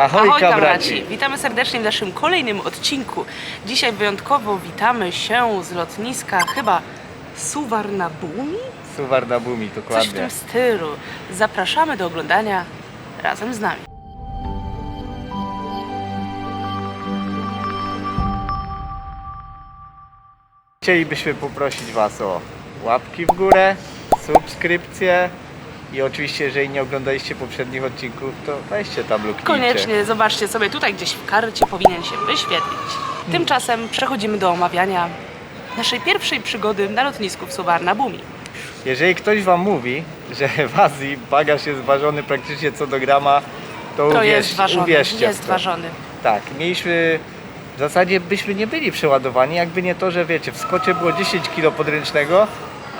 Ahoj, kamraci! kamraci. Witamy serdecznie w naszym kolejnym odcinku. Dzisiaj wyjątkowo witamy się z lotniska chyba Suvarnabhumi? Suwar na bumi, Coś w dokładnie. tym stylu. Zapraszamy do oglądania razem z nami. Chcielibyśmy poprosić Was o łapki w górę, subskrypcje i oczywiście, jeżeli nie oglądaliście poprzednich odcinków, to weźcie tam luknijcie. Koniecznie zobaczcie sobie tutaj gdzieś w karcie powinien się wyświetlić. Tymczasem przechodzimy do omawiania naszej pierwszej przygody na lotnisku w Suvarnabhumi. Jeżeli ktoś Wam mówi, że w Azji bagaż jest ważony praktycznie co do grama, to, To uwierz, jest ważony, uwierzcie jest w to. ważony. Tak, mieliśmy. W zasadzie byśmy nie byli przeładowani, jakby nie to, że wiecie, w Skocie było 10 kg podręcznego,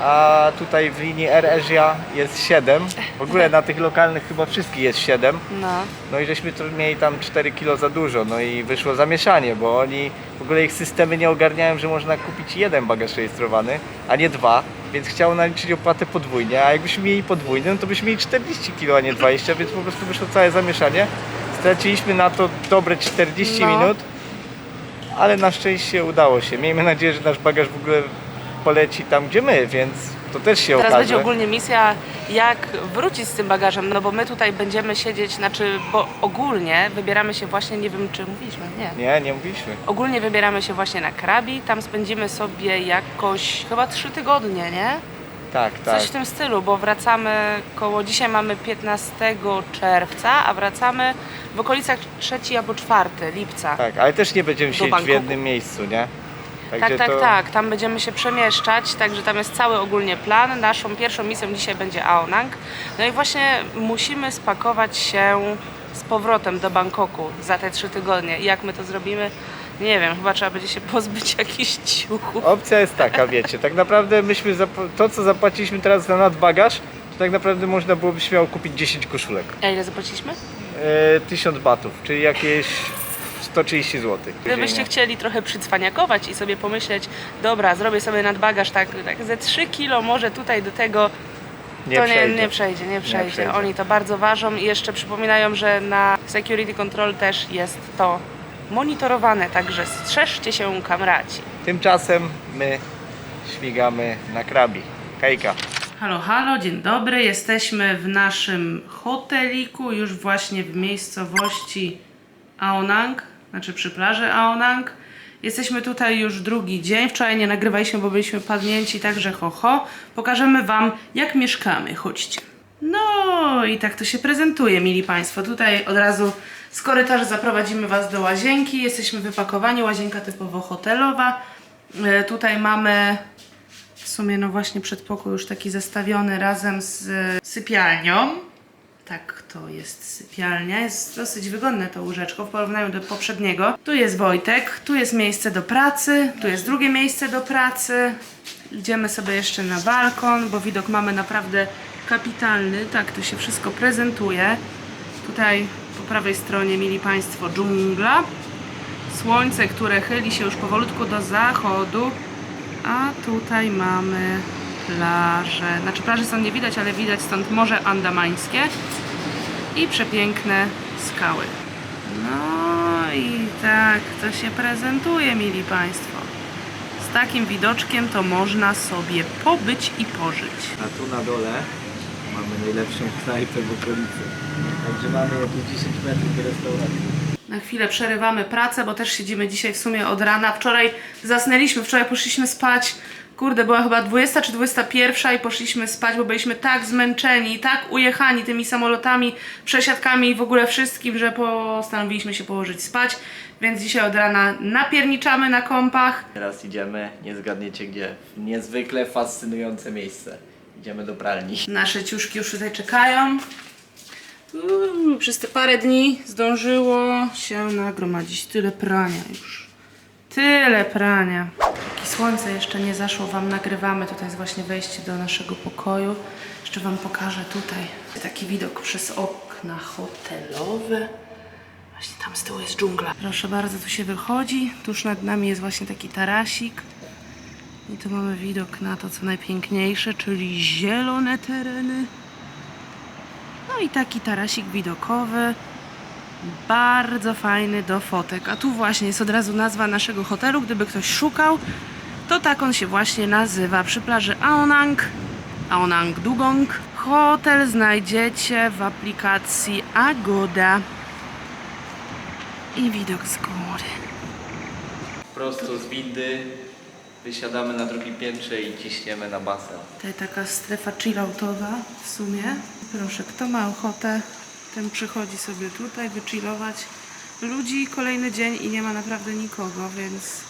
a tutaj w linii Air Asia jest 7. W ogóle na tych lokalnych chyba wszystkich jest 7. No. No i żeśmy tu mieli tam 4 kg za dużo, no i wyszło zamieszanie, bo oni w ogóle ich systemy nie ogarniają, że można kupić jeden bagaż rejestrowany, a nie dwa, więc chciało naliczyć opłatę podwójnie, a jakbyśmy mieli podwójny, no to byśmy mieli 40 kg, a nie 20, więc po prostu wyszło całe zamieszanie. Straciliśmy na to dobre 40 No. minut, ale na szczęście udało się. Miejmy nadzieję, że nasz bagaż w ogóle poleci tam, gdzie my, więc to też się Teraz okaże. będzie ogólnie misja, jak wrócić z tym bagażem, no bo my tutaj będziemy siedzieć, znaczy, bo ogólnie wybieramy się właśnie, nie wiem czy mówiliśmy, nie. Nie, nie mówiliśmy. Ogólnie wybieramy się właśnie na Krabi, tam spędzimy sobie jakoś chyba trzy tygodnie, nie? Tak, tak. Coś w tym stylu, bo wracamy koło, dzisiaj mamy 15 czerwca, a wracamy w okolicach 3 albo 4 lipca. Tak, ale też nie będziemy Do siedzieć w Bangkoku. jednym miejscu, nie? Tak, Także tak, to- tak. Tam będziemy się przemieszczać, także tam jest cały ogólnie plan. Naszą pierwszą misją dzisiaj będzie Aonang. No i właśnie musimy spakować się z powrotem do Bangkoku za te trzy tygodnie. I jak my to zrobimy? Nie wiem, chyba trzeba będzie się pozbyć jakichś ciuchów. Opcja jest taka, wiecie, tak naprawdę myśmy to, co zapłaciliśmy teraz za nadbagaż, to tak naprawdę można byłoby śmiało kupić 10 koszulek. A ile zapłaciliśmy? E, 1000 batów, czyli jakieś 130 zł. Gdybyście chcieli trochę przycwaniakować i sobie pomyśleć, dobra, zrobię sobie nadbagaż tak, tak ze 3 kilo może tutaj do tego, nie to przejdzie. nie, nie przejdzie, nie przejdzie. przejdzie. Oni to bardzo ważą i jeszcze przypominają, że na Security Control też jest to monitorowane, także strzeżcie się kamraci. Tymczasem my śmigamy na krabi. Kajka. Halo, halo, dzień dobry. Jesteśmy w naszym hoteliku, już właśnie w miejscowości Aonang, znaczy przy plaży Aonang. Jesteśmy tutaj już drugi dzień. Wczoraj nie nagrywaliśmy, bo byliśmy padnięci, także ho, ho. Pokażemy Wam, jak mieszkamy. Chodźcie. No i tak to się prezentuje, mili Państwo. Tutaj od razu z korytarza zaprowadzimy Was do łazienki. Jesteśmy wypakowani, łazienka typowo hotelowa. E, Tutaj mamy w sumie no właśnie przedpokój już taki zestawiony razem z sypialnią. Tak, to jest sypialnia. Jest dosyć wygodne to łóżeczko w porównaniu do poprzedniego. Tu jest Wojtek, tu jest miejsce do pracy, tu jest drugie miejsce do pracy. Idziemy sobie jeszcze na balkon, bo widok mamy naprawdę kapitalny. Tak, to się wszystko prezentuje. Tutaj po prawej stronie, mili Państwo, dżungla. Słońce, które chyli się już powolutku do zachodu. A tutaj mamy plażę. Znaczy plaży stąd nie widać, ale widać stąd Morze Andamańskie i przepiękne skały. No i tak to się prezentuje, mili Państwo. Z takim widoczkiem to można sobie pobyć i pożyć. A tu na dole mamy najlepszą knajpę w okolicy. Także mamy jakieś 10 metrów do restauracji. Na chwilę przerywamy pracę, bo też siedzimy dzisiaj w sumie od rana. Wczoraj zasnęliśmy, wczoraj poszliśmy spać. Kurde, była chyba 20 czy 21 i poszliśmy spać, bo byliśmy tak zmęczeni, tak ujechani tymi samolotami, przesiadkami i w ogóle wszystkim, że postanowiliśmy się położyć spać. Więc dzisiaj od rana napierniczamy na kąpach. Teraz idziemy, nie zgadniecie gdzie, w niezwykle fascynujące miejsce. Idziemy do pralni. Nasze ciuszki już tutaj czekają. Uuu, przez te parę dni zdążyło się nagromadzić tyle prania już. Tyle prania. Póki słońce jeszcze nie zaszło, Wam nagrywamy. Tutaj jest właśnie wejście do naszego pokoju. Jeszcze Wam pokażę tutaj taki widok przez okna hotelowe. Właśnie tam z tyłu jest dżungla. Proszę bardzo, tu się wychodzi. Tuż nad nami jest właśnie taki tarasik. I tu mamy widok na to, co najpiękniejsze, czyli zielone tereny. No i taki tarasik widokowy. Bardzo fajny do fotek. A tu właśnie jest od razu nazwa naszego hotelu. Gdyby ktoś szukał, to tak on się właśnie nazywa. Przy plaży Aonang, Aonang Dugong. Hotel znajdziecie w aplikacji Agoda. I widok z góry. Prosto z windy wysiadamy na drugim piętrze i ciśniemy na basen. Tutaj taka strefa chilloutowa w sumie. Proszę, kto ma ochotę, ten przychodzi sobie tutaj wychillować. Ludzi kolejny dzień i nie ma naprawdę nikogo, więc,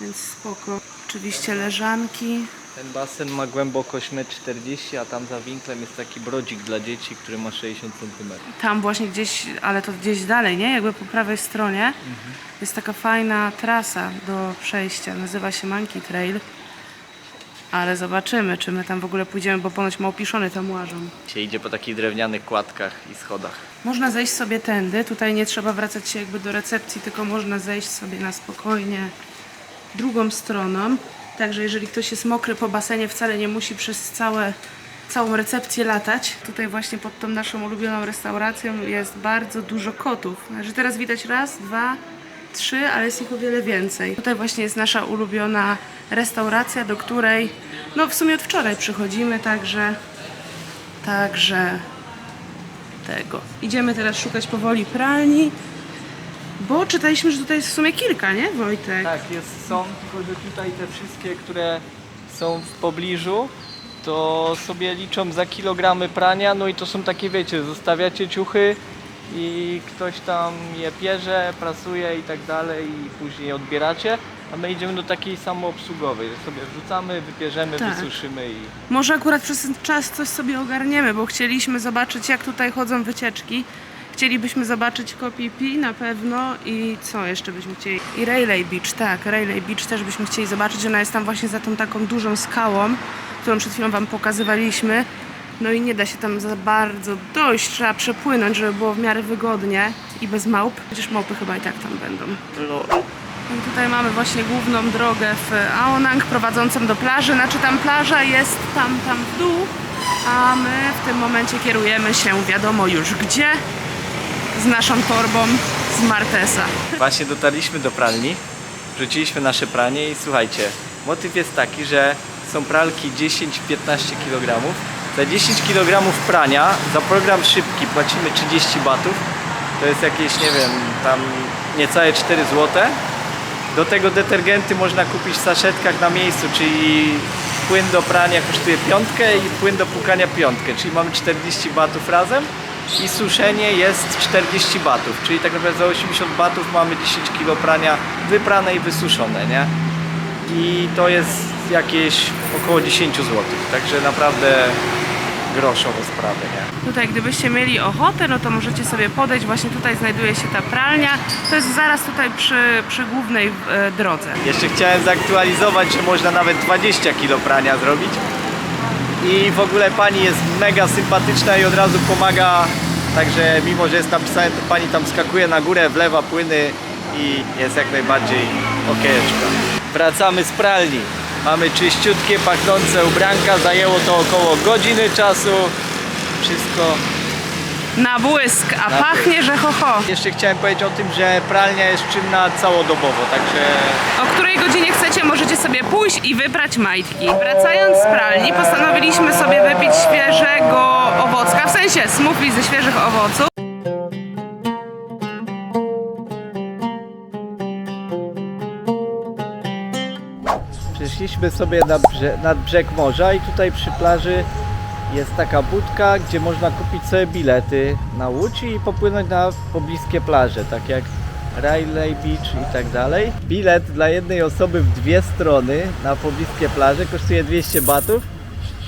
więc spoko. Oczywiście leżanki. Ten basen ma głębokość 1,40 m, a tam za winklem jest taki brodzik dla dzieci, który ma 60 cm. Tam właśnie gdzieś, ale to gdzieś dalej, nie? Jakby po prawej stronie jest taka fajna trasa do przejścia. Nazywa się Monkey Trail. Ale zobaczymy, czy my tam w ogóle pójdziemy, bo ponoć małpiszony tam łażą. Się idzie po takich drewnianych kładkach i schodach. Można zejść sobie tędy, tutaj nie trzeba wracać się jakby do recepcji, tylko można zejść sobie na spokojnie drugą stroną. Także jeżeli ktoś jest mokry po basenie, wcale nie musi przez całe, całą recepcję latać. Tutaj właśnie pod tą naszą ulubioną restauracją jest bardzo dużo kotów. Znaczy teraz widać raz, dwa, trzy, ale jest ich o wiele więcej. Tutaj właśnie jest nasza ulubiona restauracja, do której no w sumie od wczoraj przychodzimy, także także tego. Idziemy teraz szukać powoli pralni, bo czytaliśmy, że tutaj jest w sumie kilka, nie Wojtek? Tak, jest, są, tylko że tutaj te wszystkie, które są w pobliżu, to sobie liczą za kilogramy prania, no i to są takie, wiecie, zostawiacie ciuchy i ktoś tam je pierze, prasuje i tak dalej i później odbieracie, a my idziemy do takiej samoobsługowej, że sobie wrzucamy, wypierzemy, Tak. wysuszymy i Może akurat przez ten czas coś sobie ogarniemy, bo chcieliśmy zobaczyć, jak tutaj chodzą wycieczki. Chcielibyśmy zobaczyć Kopi Pi na pewno i co jeszcze byśmy chcieli? I Railway Beach, tak, Railway Beach też byśmy chcieli zobaczyć. Ona jest tam właśnie za tą taką dużą skałą, którą przed chwilą Wam pokazywaliśmy. No i nie da się tam za bardzo dojść, trzeba przepłynąć, żeby było w miarę wygodnie i bez małp. Chociaż małpy chyba i tak tam będą. I tutaj mamy właśnie główną drogę w Aonang prowadzącą do plaży. Znaczy tam plaża jest tam, tam w dół, a my w tym momencie kierujemy się wiadomo już gdzie z naszą torbą z Martesa. Właśnie dotarliśmy do pralni, wrzuciliśmy nasze pranie i słuchajcie, motyw jest taki, że są pralki 10-15 kg. Za 10 kg prania za program szybki płacimy 30 batów. To jest jakieś, nie wiem, tam niecałe 4 zł. Do tego detergenty można kupić w saszetkach na miejscu, czyli płyn do prania kosztuje piątkę i płyn do płukania piątkę, czyli mamy 40 batów razem i suszenie jest 40 batów, czyli tak naprawdę za 80 batów mamy 10 kg prania wyprane i wysuszone, nie? I to jest jakieś około 10 zł, także naprawdę groszowe sprawy, nie? Tutaj gdybyście mieli ochotę, no to możecie sobie podejść. Właśnie tutaj znajduje się ta pralnia. To jest zaraz tutaj przy, przy głównej e, drodze. Jeszcze chciałem zaktualizować, że można nawet 20 kg prania zrobić. I w ogóle pani jest mega sympatyczna i od razu pomaga. Także mimo, że jest napisane, to pani tam skakuje na górę, wlewa płyny i jest jak najbardziej okejeczka. Wracamy z pralni. Mamy czyściutkie, pachnące ubranka. Zajęło to około godziny czasu. Wszystko Na błysk, a Na pachnie, że ho, ho. Jeszcze chciałem powiedzieć o tym, że pralnia jest czynna całodobowo, także O której godzinie chcecie, możecie sobie pójść i wybrać majtki. Wracając z pralni, postanowiliśmy sobie wypić świeżego owocka, w sensie smoothie ze świeżych owoców. Przeszliśmy sobie na brze- nad brzeg morza i tutaj przy plaży jest taka budka, gdzie można kupić sobie bilety na łódź i popłynąć na pobliskie plaże, tak jak Railway Beach i tak dalej. Bilet dla jednej osoby w dwie strony na pobliskie plaże kosztuje 200 batów,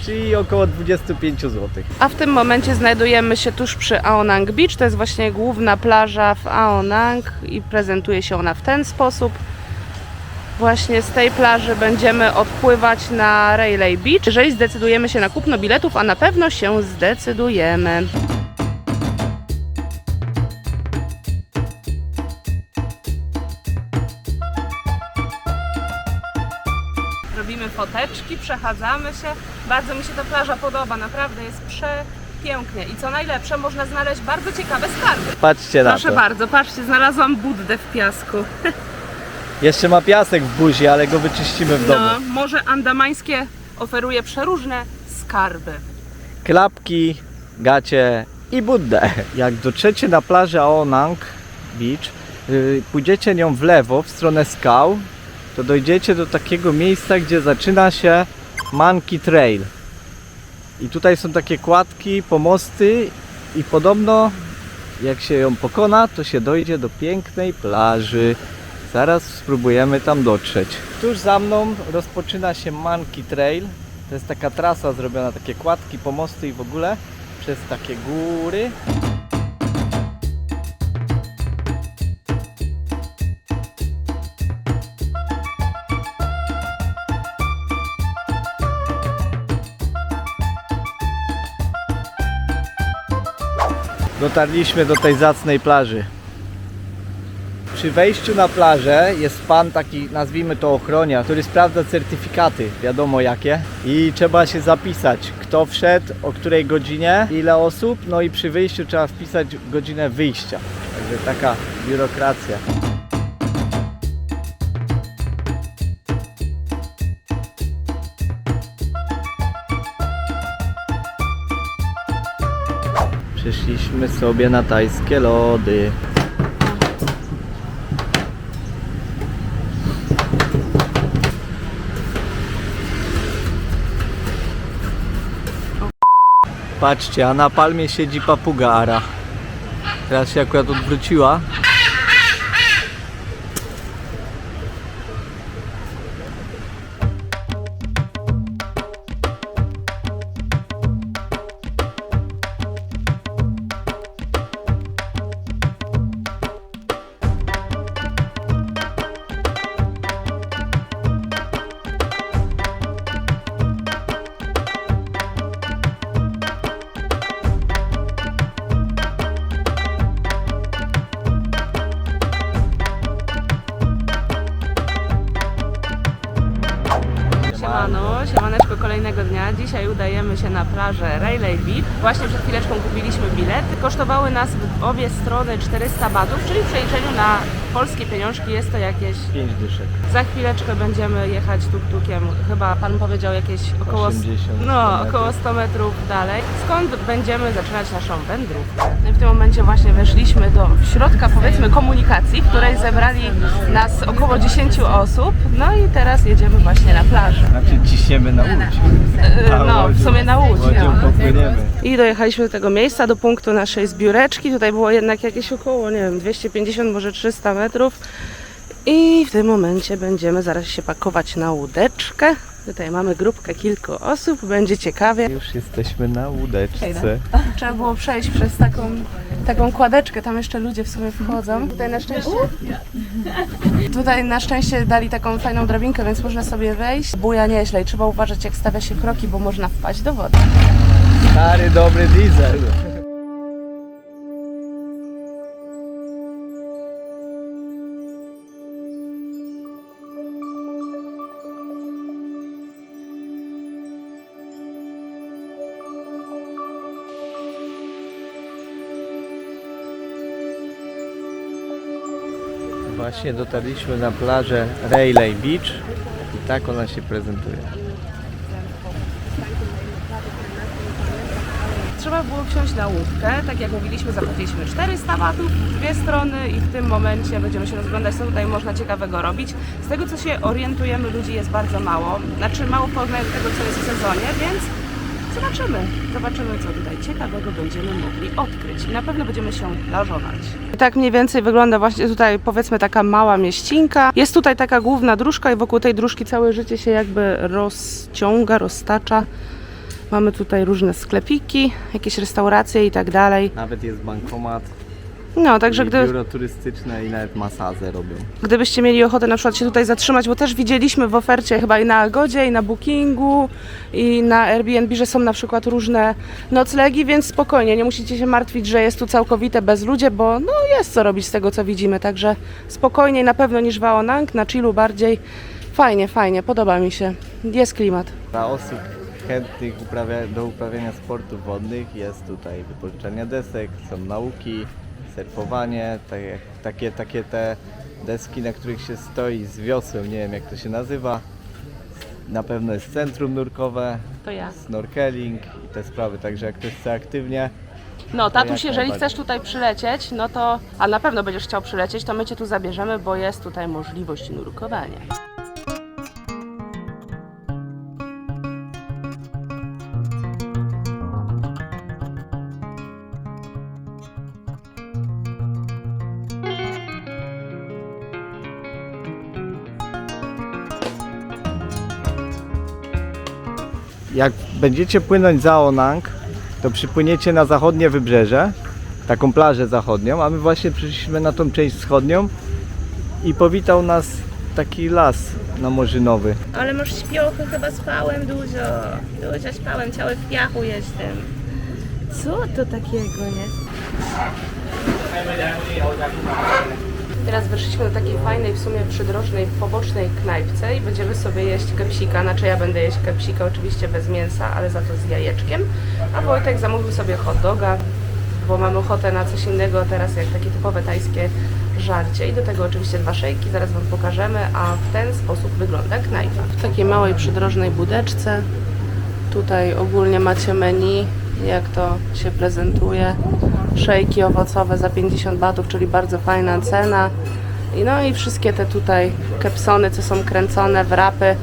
czyli około 25 zł. A w tym momencie znajdujemy się tuż przy Aonang Beach. To jest właśnie główna plaża w Aonang i prezentuje się ona w ten sposób. Właśnie z tej plaży będziemy odpływać na Railway Beach. Jeżeli zdecydujemy się na kupno biletów, a na pewno się zdecydujemy. Robimy foteczki, przechadzamy się. Bardzo mi się ta plaża podoba, naprawdę jest prze, pięknie. I co najlepsze, można znaleźć bardzo ciekawe skarby. Patrzcie na Proszę to. bardzo, patrzcie, znalazłam Buddę w piasku. Jeszcze ma piasek w buzi, ale go wyczyścimy w domu. No, Morze Andamańskie oferuje przeróżne skarby. klapki, gacie i buddę. Jak dotrzecie na plażę Aonang Beach, yy, pójdziecie nią w lewo, w stronę skał, to dojdziecie do takiego miejsca, gdzie zaczyna się Monkey Trail. I tutaj są takie kładki, pomosty i podobno jak się ją pokona, to się dojdzie do pięknej plaży. Zaraz spróbujemy tam dotrzeć. Tuż za mną rozpoczyna się Monkey Trail. To jest taka trasa zrobiona, takie kładki, pomosty i w ogóle przez takie góry. Dotarliśmy do tej zacnej plaży. Przy wejściu na plażę jest pan taki, nazwijmy to ochroniarz, który sprawdza certyfikaty, wiadomo jakie. I trzeba się zapisać, kto wszedł, o której godzinie, ile osób, no i przy wyjściu trzeba wpisać godzinę wyjścia. Także taka biurokracja. Przeszliśmy sobie na tajskie lody. Patrzcie, a na palmie siedzi papuga Ara. Teraz się akurat odwróciła. Właśnie przed chwileczką kupiliśmy bilety. Kosztowały nas w obie strony 400 batów, czyli w przeliczeniu na polskie pieniążki jest to jakieś... 5 dyszek. Za chwileczkę będziemy jechać tuk-tukiem. Chyba pan powiedział jakieś około... 80, 100 No, około 100 metrów dalej. Skąd będziemy zaczynać naszą wędrówkę? No i w tym momencie właśnie weszliśmy do środka, powiedzmy, komunikacji, w której zebrali nas około 10 osób. No i teraz jedziemy właśnie na plażę. Znaczy ciśniemy na łódź. Yy, No, w sumie na łódź. Łodzią No. popłyniemy. I dojechaliśmy do tego miejsca, do punktu naszej zbióreczki. Tutaj było jednak jakieś około, nie wiem, 250, może 300 metrów. I w tym momencie będziemy zaraz się pakować na łódeczkę. Tutaj mamy grupkę kilku osób, będzie ciekawie. Już jesteśmy na łódeczce. Trzeba było przejść przez taką, taką kładeczkę, tam jeszcze ludzie w sumie wchodzą. Tutaj na szczęście, tutaj na szczęście dali taką fajną drabinkę, więc można sobie wejść. Buja nieźle i trzeba uważać jak stawia się kroki, bo można wpaść do wody. Stary, dobry diesel. Dotarliśmy na plażę Railay Beach i tak ona się prezentuje. Trzeba było wsiąść na łódkę, tak jak mówiliśmy, zapłaciliśmy 400 batów, dwie strony i w tym momencie będziemy się rozglądać, co tutaj można ciekawego robić. Z tego, co się orientujemy, ludzi jest bardzo mało, znaczy mało w porównaniu do tego, co jest w sezonie, więc zobaczymy, zobaczymy, co tutaj ciekawego będziemy mogli odkryć i na pewno będziemy się plażować. Tak mniej więcej wygląda właśnie tutaj, powiedzmy, taka mała mieścinka. Jest tutaj taka główna dróżka i wokół tej dróżki całe życie się jakby rozciąga, roztacza. Mamy tutaj różne sklepiki, jakieś restauracje i tak dalej. Nawet jest bankomat, No, także i gdy, biuro turystyczne i nawet masaże robią. gdybyście mieli ochotę na przykład się tutaj zatrzymać, bo też widzieliśmy w ofercie chyba i na Agodzie, i na Bookingu, i na Airbnb, że są na przykład różne noclegi, więc spokojnie, nie musicie się martwić, że jest tu całkowite bezludzie, bo no jest co robić z tego, co widzimy, także spokojniej na pewno niż w Aonang, na chillu bardziej. Fajnie, fajnie, podoba mi się. Jest klimat. Dla osób chętnych uprawia, do uprawiania sportów wodnych jest tutaj wypożyczalnia desek, są nauki, surfowanie, tak jak, takie, takie te deski, na których się stoi z wiosłem, nie wiem jak to się nazywa. Na pewno jest centrum nurkowe, To ja. snorkeling i te sprawy, także jak ktoś chce aktywnie, No, tatuś, jak jeżeli najbardziej. chcesz tutaj przylecieć, no to, a na pewno będziesz chciał przylecieć, to my Cię tu zabierzemy, bo jest tutaj możliwość nurkowania. Będziecie płynąć za Onang, to przypłyniecie na zachodnie wybrzeże, taką plażę zachodnią, a my właśnie przyszliśmy na tą część wschodnią i powitał nas taki las namorzynowy. Ale masz śpiochy, chyba spałem dużo. Dużo spałem, cały w piachu jestem. Co to takiego jest? Teraz wyszliśmy do takiej fajnej, w sumie przydrożnej, pobocznej knajpce i będziemy sobie jeść kepsika. Znaczy ja będę jeść kepsika oczywiście bez mięsa, ale za to z jajeczkiem. A Wojtek zamówił sobie hot doga, bo mamy ochotę na coś innego teraz, jak takie typowe tajskie żarcie. I do tego oczywiście dwa szejki, zaraz Wam pokażemy, a w ten sposób wygląda knajpa. W takiej małej, przydrożnej budeczce. Tutaj ogólnie macie menu, jak to się prezentuje. Szejki owocowe za 50 batów, czyli bardzo fajna cena. I no i wszystkie te tutaj kepsony, co są kręcone w rapy,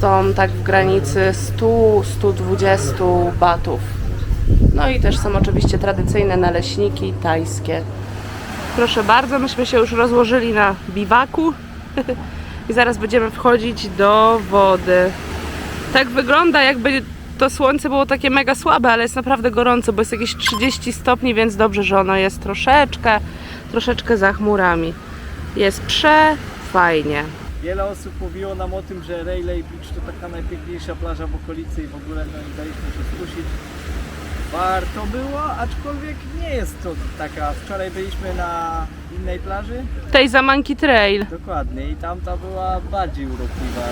są tak w granicy 100-120 batów. No i też są oczywiście tradycyjne naleśniki tajskie. Proszę bardzo, myśmy się już rozłożyli na biwaku i zaraz będziemy wchodzić do wody. Tak wygląda, jakby to słońce było takie mega słabe, ale jest naprawdę gorąco, bo jest jakieś 30 stopni, więc dobrze, że ono jest troszeczkę, troszeczkę za chmurami. Jest przefajnie. Wiele osób mówiło nam o tym, że Rayleigh Beach to taka najpiękniejsza plaża w okolicy i w ogóle no i daliśmy się skusić. Warto było, aczkolwiek nie jest to taka. Wczoraj byliśmy na innej plaży, Tej za Monkey Trail. dokładnie, i tamta była bardziej urokliwa,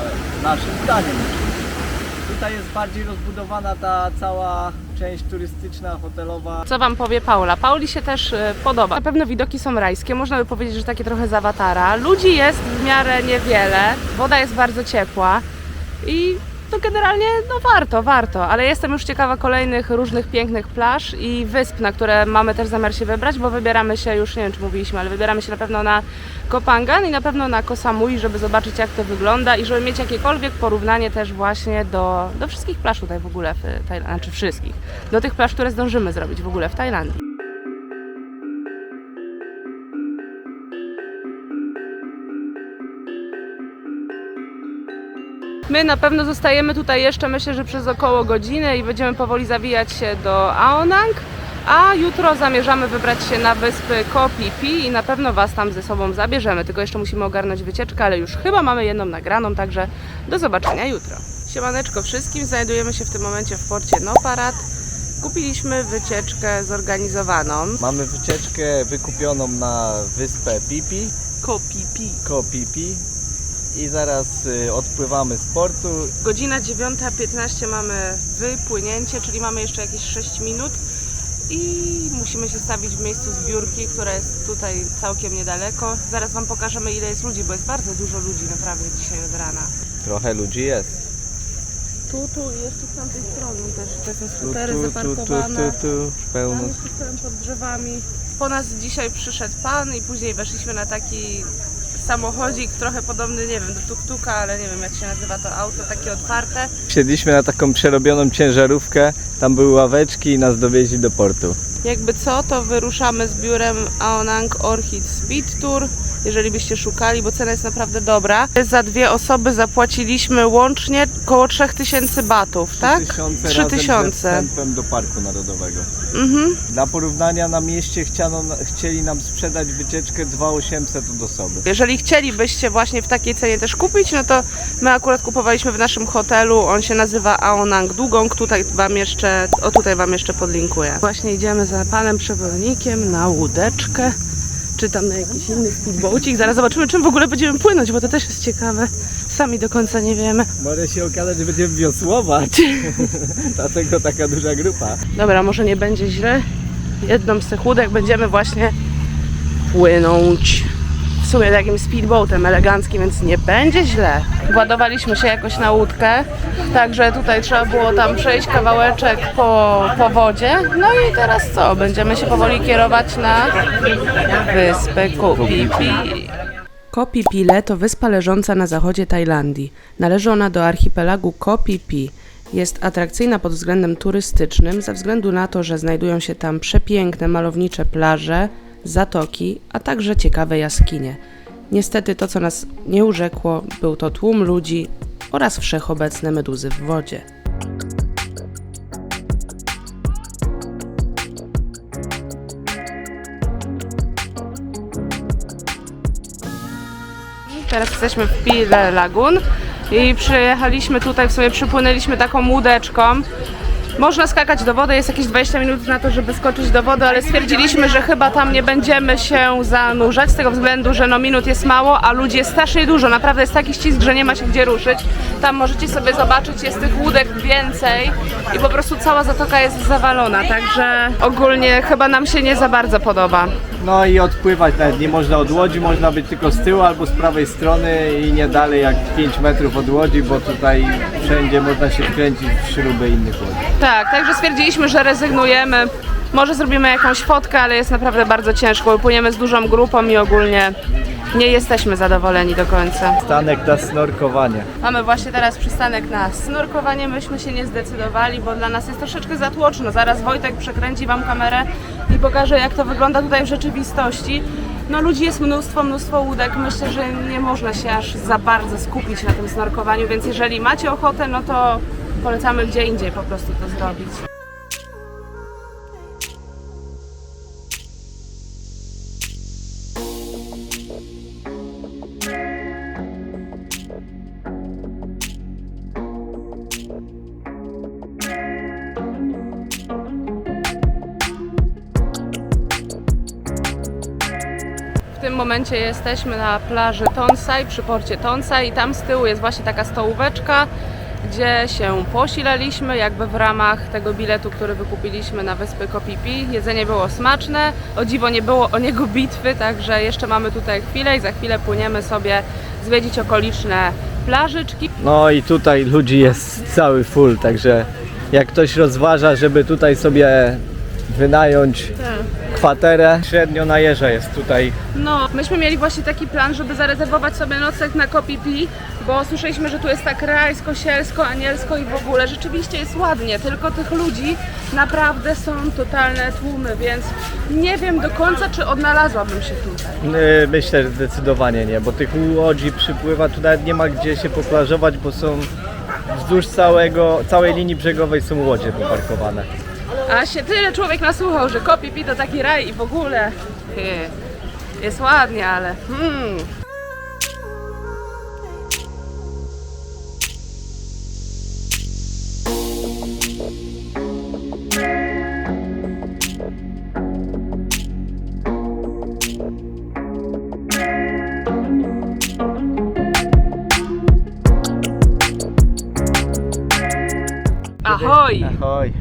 naszym zdaniem. oczywiście. Tutaj jest bardziej rozbudowana ta cała część turystyczna, hotelowa. Co Wam powie Paula? Pauli się też e, podoba. Na pewno widoki są rajskie, można by powiedzieć, że takie trochę z awatara. Ludzi jest w miarę niewiele, woda jest bardzo ciepła i no generalnie no warto, warto, ale jestem już ciekawa kolejnych różnych pięknych plaż i wysp, na które mamy też zamiar się wybrać, bo wybieramy się już, nie wiem czy mówiliśmy, ale wybieramy się na pewno na Kopangan i na pewno na Koh Samui, żeby zobaczyć jak to wygląda i żeby mieć jakiekolwiek porównanie też właśnie do, do wszystkich plaż tutaj w ogóle w Tajlandii, znaczy wszystkich, do tych plaż, które zdążymy zrobić w ogóle w Tajlandii. My na pewno zostajemy tutaj jeszcze, myślę, że przez około godziny i będziemy powoli zawijać się do Aonang, a jutro zamierzamy wybrać się na wyspy Koh Phi Phi i na pewno Was tam ze sobą zabierzemy, tylko jeszcze musimy ogarnąć wycieczkę, ale już chyba mamy jedną nagraną, także do zobaczenia jutro. Siemaneczko wszystkim, znajdujemy się w tym momencie w porcie Noparat. Kupiliśmy wycieczkę zorganizowaną. Mamy wycieczkę wykupioną na wyspę Pipi, Koh Phi Phi. koło Pipi i zaraz y, odpływamy z portu Godzina 9.15 mamy wypłynięcie, czyli mamy jeszcze jakieś 6 minut i musimy się stawić w miejscu zbiórki, które jest tutaj całkiem niedaleko. Zaraz Wam pokażemy ile jest ludzi, bo jest bardzo dużo ludzi naprawdę dzisiaj od rana. Trochę ludzi jest. Tu, tu i jeszcze z tamtej strony też. Te są skutery tu, tu, tu, zaparkowane. tu, tu, pełno. Tam jeszcze stoją pod drzewami. Po nas dzisiaj przyszedł pan i później weszliśmy na taki samochodzik trochę podobny, nie wiem, do tuk-tuka, ale nie wiem jak się nazywa to auto, takie otwarte. Siedliśmy na taką przerobioną ciężarówkę, tam były ławeczki i nas dowieźli do portu. Jakby co, to wyruszamy z biurem Aonang Orchid Speed Tour, jeżeli byście szukali, bo cena jest naprawdę dobra. Za dwie osoby zapłaciliśmy łącznie około 3000 batów, tak? 3000 Trzy razem ze tysiące. wstępem do Parku Narodowego. Mhm. Dla porównania na mieście chciano, chcieli nam sprzedać wycieczkę 2800 od osoby. Jeżeli chcielibyście właśnie w takiej cenie też kupić, no to my akurat kupowaliśmy w naszym hotelu, on się nazywa Aonang Dugong, tutaj wam jeszcze, o tutaj wam jeszcze podlinkuję. Właśnie idziemy za panem przewodnikiem na łódeczkę, czy tam na jakiś inny speedboatik. Zaraz zobaczymy czym w ogóle będziemy płynąć, bo to też jest ciekawe. Sami do końca nie wiemy. Może się okazać, że będziemy wiosłować. Dlatego taka duża grupa. Dobra, może nie będzie źle. Jedną z tych łódek będziemy właśnie płynąć. Sumie takim speedboatem eleganckim, więc nie będzie źle. Władowaliśmy się jakoś na łódkę, także tutaj trzeba było tam przejść kawałeczek po, po wodzie. No i teraz co? Będziemy się powoli kierować na wyspę Kopipi. Koh Phi to wyspa leżąca na zachodzie Tajlandii. Należy ona do archipelagu Koh Phi. Jest atrakcyjna pod względem turystycznym ze względu na to, że znajdują się tam przepiękne malownicze plaże, zatoki, a także ciekawe jaskinie. Niestety to, co nas nie urzekło, był to tłum ludzi oraz wszechobecne meduzy w wodzie. Teraz jesteśmy w Pile Lagoon i przyjechaliśmy tutaj, w sobie przypłynęliśmy taką łódeczką. Można skakać do wody, jest jakieś 20 minut na to, żeby skoczyć do wody, ale stwierdziliśmy, że chyba tam nie będziemy się zanurzać z tego względu, że no minut jest mało, a ludzi jest strasznie dużo. Naprawdę jest taki ścisk, że nie ma się gdzie ruszyć. Tam możecie sobie zobaczyć, jest tych łódek więcej i po prostu cała zatoka jest zawalona, także ogólnie chyba nam się nie za bardzo podoba. No i odpływać nawet nie można od łodzi, można być tylko z tyłu albo z prawej strony i nie dalej jak 5 metrów od łodzi, bo tutaj wszędzie można się wkręcić w śruby innych łodzi. Tak, także stwierdziliśmy, że rezygnujemy. Może zrobimy jakąś fotkę, ale jest naprawdę bardzo ciężko, płyniemy z dużą grupą i ogólnie nie jesteśmy zadowoleni do końca. Stanek na snorkowanie. Mamy właśnie teraz przystanek na snorkowanie. Myśmy się nie zdecydowali, bo dla nas jest troszeczkę za tłoczno. Zaraz Wojtek przekręci Wam kamerę i pokaże, jak to wygląda tutaj w rzeczywistości. No ludzi jest mnóstwo, mnóstwo łódek. Myślę, że nie można się aż za bardzo skupić na tym snorkowaniu, więc jeżeli macie ochotę, no to polecamy gdzie indziej po prostu to zrobić. Momencie jesteśmy na plaży Tonsai, przy porcie Tonsai i tam z tyłu jest właśnie taka stołóweczka, gdzie się posilaliśmy jakby w ramach tego biletu, który wykupiliśmy na wyspy Kopipi. Jedzenie było smaczne, o dziwo nie było o niego bitwy, także jeszcze mamy tutaj chwilę i za chwilę płyniemy sobie zwiedzić okoliczne plażyczki. No i tutaj ludzi jest cały full, także jak ktoś rozważa, żeby tutaj sobie wynająć kwaterę, średnio na jeża jest tutaj. No, myśmy mieli właśnie taki plan, żeby zarezerwować sobie nocleg na Kopipi, bo słyszeliśmy, że tu jest tak rajsko, sielsko, anielsko i w ogóle rzeczywiście jest ładnie, tylko tych ludzi naprawdę są totalne tłumy, więc nie wiem do końca, czy odnalazłabym się tutaj. Yy, Myślę, że zdecydowanie nie, bo tych łodzi przypływa, tu nawet nie ma gdzie się poplażować, bo są wzdłuż całego, całej linii brzegowej są łodzie poparkowane. A się tyle człowiek nasłuchał, że Kopipi to taki raj i w ogóle jest ładnie, ale hmm. Ahoj! Ahoj!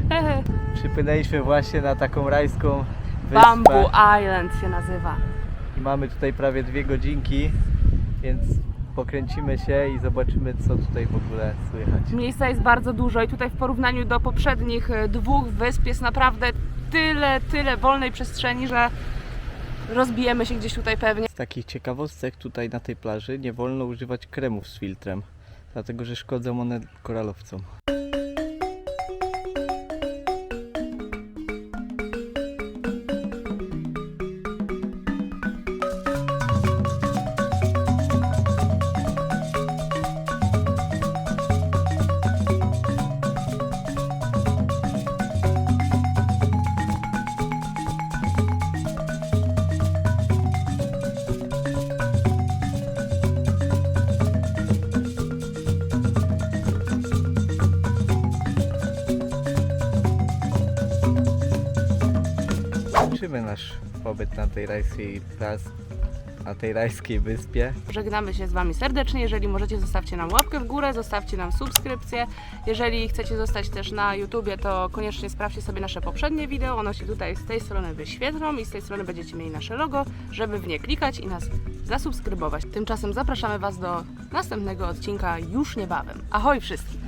Przypłynęliśmy właśnie na taką rajską wyspę Bamboo Island się nazywa. i mamy tutaj prawie dwie godzinki, więc pokręcimy się i zobaczymy co tutaj w ogóle słychać. Miejsca jest bardzo dużo i tutaj w porównaniu do poprzednich e, dwóch wysp jest naprawdę tyle, tyle wolnej przestrzeni, że rozbijemy się gdzieś tutaj pewnie. Z takich ciekawostek tutaj na tej plaży nie wolno używać kremów z filtrem, dlatego że szkodzą one koralowcom. Nasz pobyt na tej rajskiej plas- na tej rajskiej wyspie. Żegnamy się z Wami serdecznie. Jeżeli możecie, zostawcie nam łapkę w górę, zostawcie nam subskrypcję. Jeżeli chcecie zostać też na YouTubie, to koniecznie sprawdźcie sobie nasze poprzednie wideo. One się tutaj z tej strony wyświetlą i z tej strony będziecie mieli nasze logo, żeby w nie klikać i nas zasubskrybować. Tymczasem zapraszamy Was do następnego odcinka już niebawem. Ahoj wszystkim!